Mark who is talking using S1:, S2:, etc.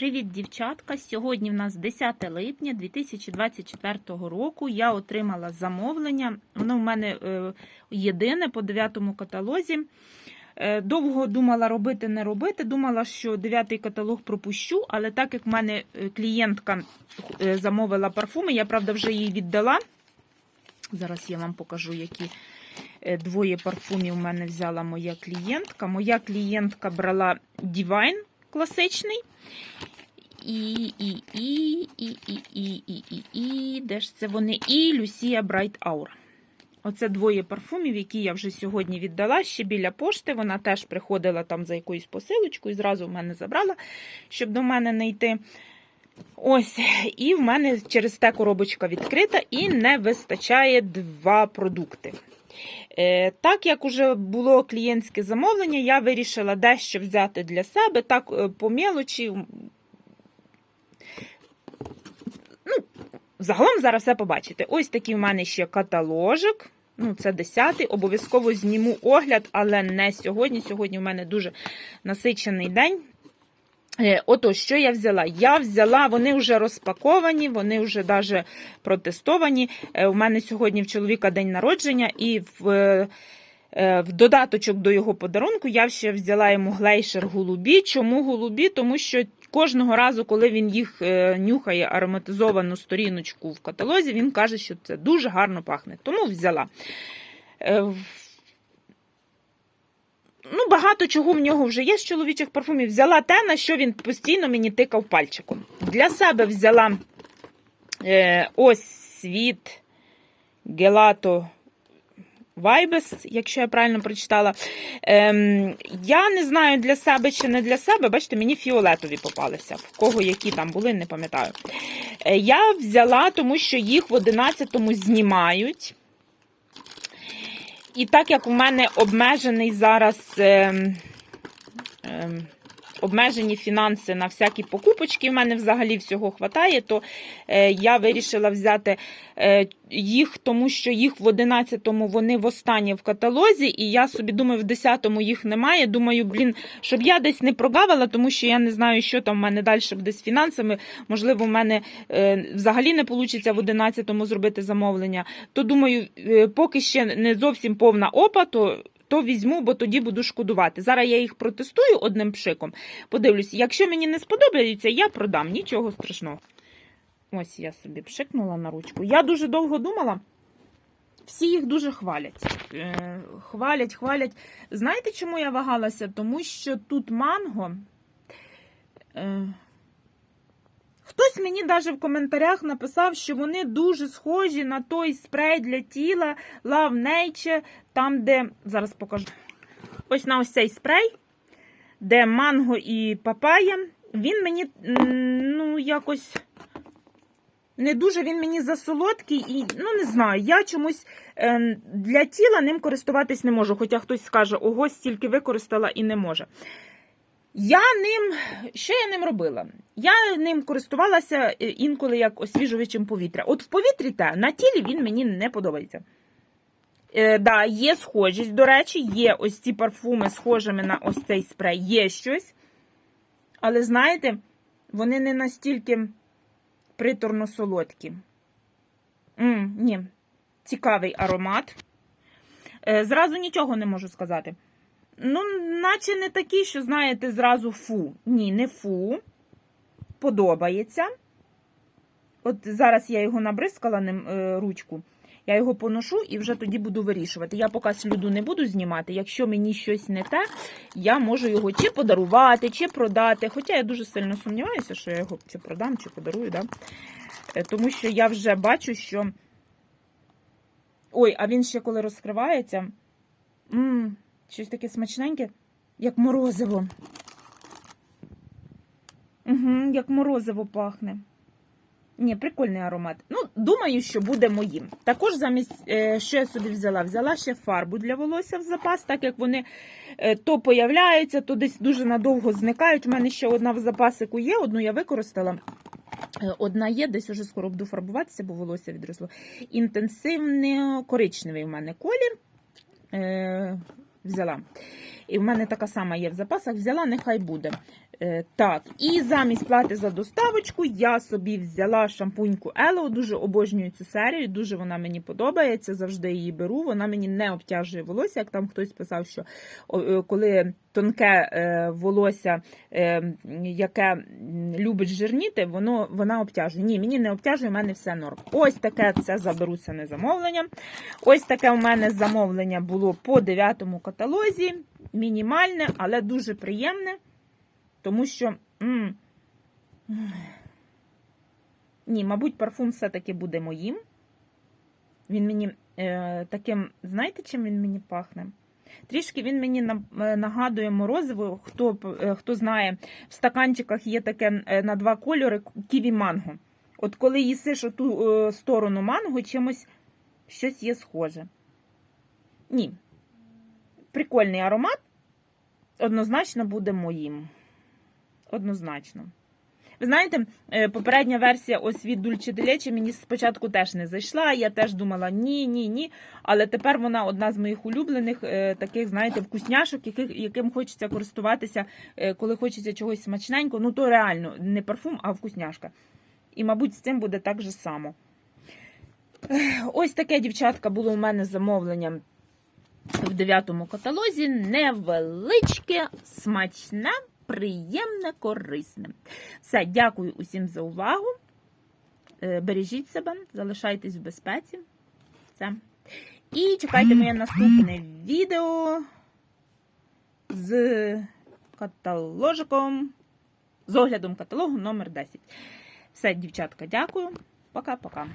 S1: Привіт, дівчатка! Сьогодні в нас 10 липня 2024 року. Я отримала замовлення. Воно в мене е, єдине по 9 каталозі. Е, Довго думала робити, не робити. Думала, що 9 каталог пропущу, але так як в мене е, клієнтка замовила парфуми, я правда вже її віддала. Зараз я вам покажу, які двоє парфумів в мене взяла моя клієнтка. Моя клієнтка брала Divine класичний. І, і, і, і, і, і, і, і, і, де ж це вони? І Люсія Bright Aura. Оце двоє парфумів, які я вже сьогодні віддала ще біля пошти. Вона теж приходила там за якоюсь посилочкою, і зразу в мене забрала, щоб до мене не йти. Ось, і в мене через те коробочка відкрита, і не вистачає два продукти. Е, Так як уже було клієнтське замовлення, я вирішила дещо взяти для себе, так е, по мелочі. Загалом зараз все побачите. Ось такий в мене ще каталожик. Ну, це 10-й. Обов'язково зніму огляд, але не сьогодні. Сьогодні в мене дуже насичений день. Е, Ото, що я взяла? Я взяла, вони вже розпаковані, вони вже навіть протестовані. Е, У мене сьогодні в чоловіка день народження, і в, е, в додаточок до його подарунку я ще взяла йому глейшер голубі. Чому голубі? Тому що кожного разу, коли він їх е, нюхає ароматизовану сторіночку в каталозі, він каже, що це дуже гарно пахне. Тому взяла. Е, Ну, багато чого в нього вже є з чоловічих парфумів. Взяла те, на що він постійно мені тикав пальчиком. Для себе взяла е, ось світ Гелато Vibes, якщо я правильно прочитала. Ем, я не знаю для себе чи не для себе. Бачите, мені фіолетові попалися. В кого які там були, не пам'ятаю. Е, я взяла, тому що їх в 11-му знімають. І так як у мене обмежений зараз ем, ем, обмежені фінанси на всякі покупочки, в мене взагалі всього хватає, то е, я вирішила взяти е, їх, тому що їх в 11-му вони востаннє в каталозі, і я собі думаю, в 10-му їх немає. Думаю, блін, щоб я десь не прогавила, тому що я не знаю, що там в мене далі буде з фінансами. Можливо, в мене е, взагалі не вийде в 11-му зробити замовлення. То думаю, поки ще не зовсім повна опа, то. То візьму, бо тоді буду шкодувати. Зараз я їх протестую одним пшиком. Подивлюсь, якщо мені не сподобаються, я продам. Нічого страшного. Ось я собі пшикнула на ручку. Я дуже довго думала. Всі їх дуже хвалять. Е, хвалять, хвалять. Знаєте, чому я вагалася? Тому що тут манго. Хтось мені навіть в коментарях написав, що вони дуже схожі на той спрей для тіла Love Nature, там, де. Зараз покажу. Ось на ось цей спрей, де манго і папая. Він мені, ну, якось. Не дуже він мені засолодкий і, ну, не знаю, я чомусь е, для тіла ним користуватись не можу. Хоча хтось скаже, ого, стільки використала і не може. Я ним, що я ним робила? Я ним користувалася е, інколи як освіжувачем повітря. От в повітрі те, на тілі він мені не подобається. Е, да, є схожість, до речі, є ось ці парфуми схожими на ось цей спрей, є щось. Але знаєте, вони не настільки приторно солодкі. м ні, цікавий аромат. Е, зразу нічого не можу сказати. Ну, наче не такий, що, знаєте, зразу фу. Ні, не фу. Подобається. От зараз я його набризкала ним е, ручку. Я його поношу і вже тоді буду вирішувати. Я поки сліду не буду знімати. Якщо мені щось не те, я можу його чи подарувати, чи продати. Хоча я дуже сильно сумніваюся, що я його чи продам, чи подарую. Да? Е, Тому що я вже бачу, що. Ой, а він ще коли розкривається. М-м, щось таке смачненьке, як морозиво. Угу, як морозиво пахне. Ні, прикольний аромат. Ну, думаю, що буде моїм. Також замість, е, що я собі взяла? Взяла ще фарбу для волосся в запас, так як вони е, то появляються, то десь дуже надовго зникають. У мене ще одна в запасику є, одну я використала. Е, Одна є, десь уже скоро буду фарбуватися, бо волосся відросло. Інтенсивний коричневий в мене колір взяла. І в мене така сама є в запасах. Взяла, нехай буде. Е, так, і замість плати за доставочку я собі взяла шампуньку Ело. Дуже обожнюю цю серію, дуже вона мені подобається. Завжди її беру. Вона мені не обтяжує волосся. Як там хтось писав, що е, коли тонке е, волосся, яке любить жирніти, воно вона обтяжує. Ні, мені не обтяжує, в мене все норм. Ось таке це заберу це не замовлення. Ось таке у мене замовлення було по дев'ятому каталозі. Мінімальне, але дуже приємне. Тому що. м. Ні, мабуть, парфум все-таки буде моїм. Він мені е, таким, знаєте, чим він мені пахне? Трішки він мені е, нагадує морозиво. Хто, е, хто знає, в стаканчиках є таке е, на два кольори ківі манго. От коли їсиш оту сторону манго, чимось щось є схоже. Ні. Прикольний аромат. Однозначно буде моїм. Однозначно. Ви знаєте, е, попередня версія ось від Dulce de мені спочатку теж не зайшла. Я теж думала ні, ні, ні. Але тепер вона одна з моїх улюблених, е, таких, знаєте, вкусняшок, яких, яким хочеться користуватися, е, коли хочеться чогось смачненького. Ну, то реально не парфум, а вкусняшка. І, мабуть, з цим буде так же само. Ось таке, дівчатка, було у мене замовлення в дев'ятому каталозі. Невеличке, смачне, приємне, корисне. Все, дякую усім за увагу. Е, Бережіть себе, залишайтесь в безпеці. Все. І чекайте моє наступне відео з каталожиком, з оглядом каталогу номер 10. Все, дівчатка, дякую. Пока-пока.